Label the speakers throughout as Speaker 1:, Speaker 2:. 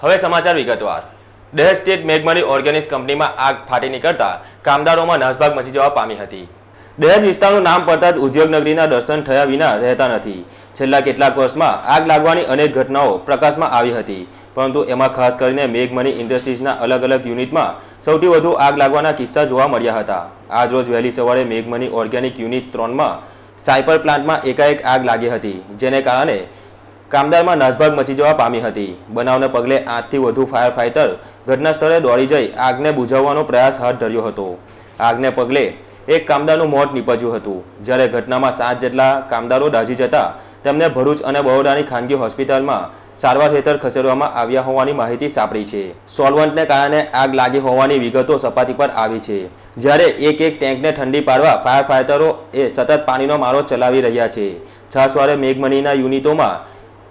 Speaker 1: હવે સમાચાર વિગતવાર. ડેહ સ્ટેટ મેઘમણી ઓર્ગેનિક્સ કંપનીમાં આગ ફાટી નીકળતા કામદારોમાં નાસભાગ મચી જવા પામી હતી. દહેજ વિસ્તારનું નામ પડતા જ ઉદ્યોગનગરીના દર્શન થયા વિના રહેતા નથી. છેલ્લા કેટલાક વર્ષમાં આગ લાગવાની અનેક ઘટનાઓ પ્રકાશમાં આવી હતી. પરંતુ એમાં ખાસ કરીને મેઘમણી ઇન્ડસ્ટ્રીઝના અલગ અલગ યુનિટમાં સૌથી વધુ આગ લાગવાના કિસ્સા જોવા મળ્યા હતા. આજ રોજ વહેલી સવારે મેઘમણી ઓર્ગેનિક યુનિટ ત્રણમાં સાયપર પ્લાન્ટમાં એકાએક આગ લાગી હતી, જેને કારણે કામદારમાં નાસભાગ મચી જવા પામી હતી. બનાવને પગલે આઠથી વધુ ફાયર ફાઇટર ઘટના સ્થળે દોડી જઈ આગને બુઝાવવાનો પ્રયાસ હાથ ધર્યો હતો. આગને પગલે એક કામદારનું મોત નીપજ્યું હતું. જ્યારે ઘટનામાં સાત જેટલા કામદારો દાઝી જતા તેમને ભરૂચ અને બરોડાની ખાનગી હોસ્પિટલમાં સારવાર હેઠળ ખસેડવામાં આવ્યા હોવાની માહિતી સાંપડી છે. સોલ્વન્ટને કારણે આગ લાગી હોવાની વિગતો સપાટી પર આવી છે. જ્યારે એક એક ટેન્કને ઠંડી પાડવા ફાયર ફાઇટરો એ સતત પાણીનો મારો ચલાવી રહ્યા છે. છાસવારે મેઘમણીના યુનિટોમાં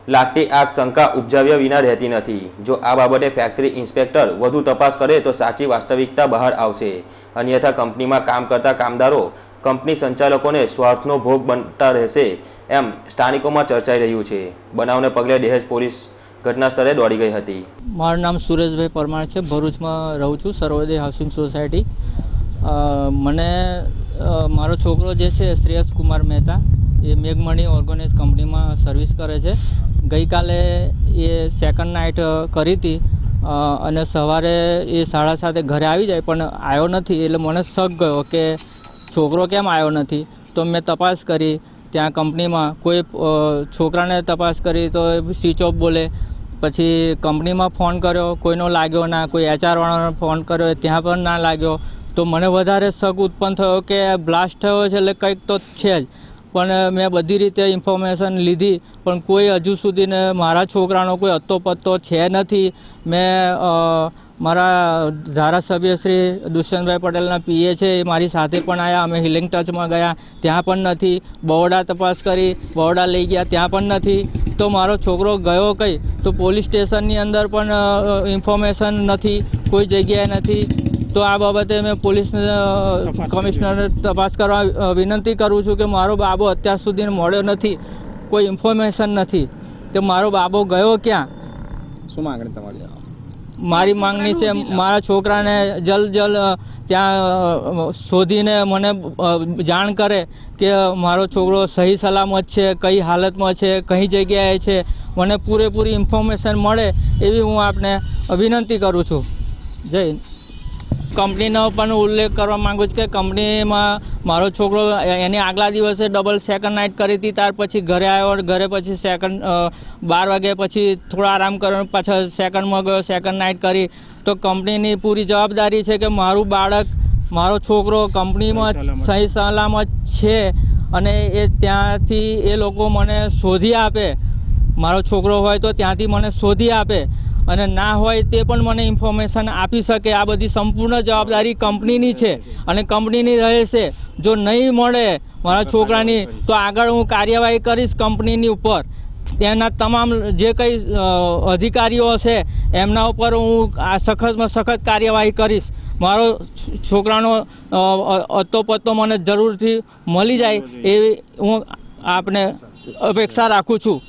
Speaker 1: લાગતી આગ શંકા ઉપજાવ્યા વિના રહેતી નથી. જો આ બાબતે ફેક્ટરી ઇન્સ્પેક્ટર વધુ તપાસ કરે તો સાચી વાસ્તવિકતા બહાર આવશે. અન્યથા કંપનીમાં કામ કરતા કામદારો કંપની સંચાલકોને સ્વાર્થનો ભોગ બનતા રહેશે એમ સ્થાનિકોમાં ચર્ચાઈ રહ્યું છે. બનાવને પગલે દહેજ પોલીસ ઘટના સ્થળે દોડી ગઈ હતી.
Speaker 2: મારું નામ સુરેશભાઈ પરમાર છે. ભરૂચમાં રહું છું, સર્વોદય હાઉસિંગ સોસાયટી મને મારો છોકરો જે છે, શ્રેયસ કુમાર મહેતા, એ મેઘમણી ઓર્ગેનાઇઝ કંપનીમાં સર્વિસ કરે છે. ગઈકાલે એ સેકન્ડ નાઇટ કરી હતી. અને સવારે એ સાડા સાતે ઘરે આવી જાય, પણ આવ્યો નથી. એટલે મને શક ગયો કે છોકરો કેમ આવ્યો નથી? તો મેં તપાસ કરી. ત્યાં કંપનીમાં કોઈ છોકરાને તપાસ કરી તો સ્વિચ ઓફ બોલે. પછી કંપનીમાં ફોન કર્યો. કોઈનો લાગ્યો ના. કોઈ એચઆરવાળાનો ફોન કર્યો. ત્યાં પણ ના લાગ્યો. તો મને વધારે શક ઉત્પન્ન થયો કે બ્લાસ્ટ થયો છે એટલે કંઈક તો છે જ. પણ મેં બધી રીતે ઇન્ફોર્મેશન લીધી, પણ કોઈ હજુ સુધીને મારા છોકરાનો કોઈ અત્તો પત્તો છે નથી. મેં મારા ધારાસભ્ય શ્રી દુષ્યંતભાઈ પટેલના પીએ છે એ મારી સાથે પણ આવ્યા અમે હિલિંગ ટચમાં ગયા, ત્યાં પણ નથી. બરોડા તપાસ કરી, બરોડા લઈ ગયા, ત્યાં પણ નથી. તો મારો છોકરો ગયો કઈ? તો પોલીસ સ્ટેશનની અંદર પણ ઇન્ફોર્મેશન નથી, કોઈ જગ્યાએ નથી. તો આ બાબતે મેં પોલીસ કમિશનરને તપાસ કરવા વિનંતી કરું છું કે મારો બાબો અત્યાર સુધી મળ્યો નથી કોઈ ઇન્ફોર્મેશન નથી તો મારો બાબો ગયો ક્યાં?
Speaker 3: શું માગણી તમારી?
Speaker 2: મારી માંગણી છે મારા છોકરાને જલ્દ જલ્દ ત્યાં શોધીને મને જાણ કરે કે મારો છોકરો સહી સલામત છે કઈ હાલતમાં છે કઈ જગ્યાએ છે. મને પૂરેપૂરી ઇન્ફોર્મેશન મળે એવી હું આપને વિનંતી કરું છું. જય હિન્દ. કંપનીનો પણ ઉલ્લેખ કરવા માગું છું કે કંપનીમાં મારો છોકરો એની આગલા દિવસે ડબલ સેકન્ડ નાઇટ કરી હતી ત્યાર પછી ઘરે આવ્યો ઘરે પછી સેકન્ડ બાર વાગ્યા પછી થોડો આરામ કર્યો પાછા સેકન્ડમાં ગયો સેકન્ડ નાઇટ કરી. તો કંપનીની પૂરી જવાબદારી છે કે મારું બાળક મારો છોકરો કંપનીમાં સહી સલામત છે અને એ ત્યાંથી એ લોકો મને શોધી આપે. મારો છોકરો હોય તો ત્યાંથી મને શોધી આપે. અને ના હોય તે પણ મને ઇન્ફોર્મેશન આપી શકે. આ બધી સંપૂર્ણ જવાબદારી કંપનીની છે અને કંપનીની રહેશે. જો નહીં મળે મારા છોકરાની તો આગળ હું કાર્યવાહી કરીશ કંપનીની ઉપર. તેના તમામ જે કંઈ અધિકારીઓ હશે એમના ઉપર હું આ સખતમાં સખત કાર્યવાહી કરીશ. મારો છોકરાનો અ, અ, પત્તો મને જરૂરથી મળી જાય. એવી હું આપને અપેક્ષા રાખું છું.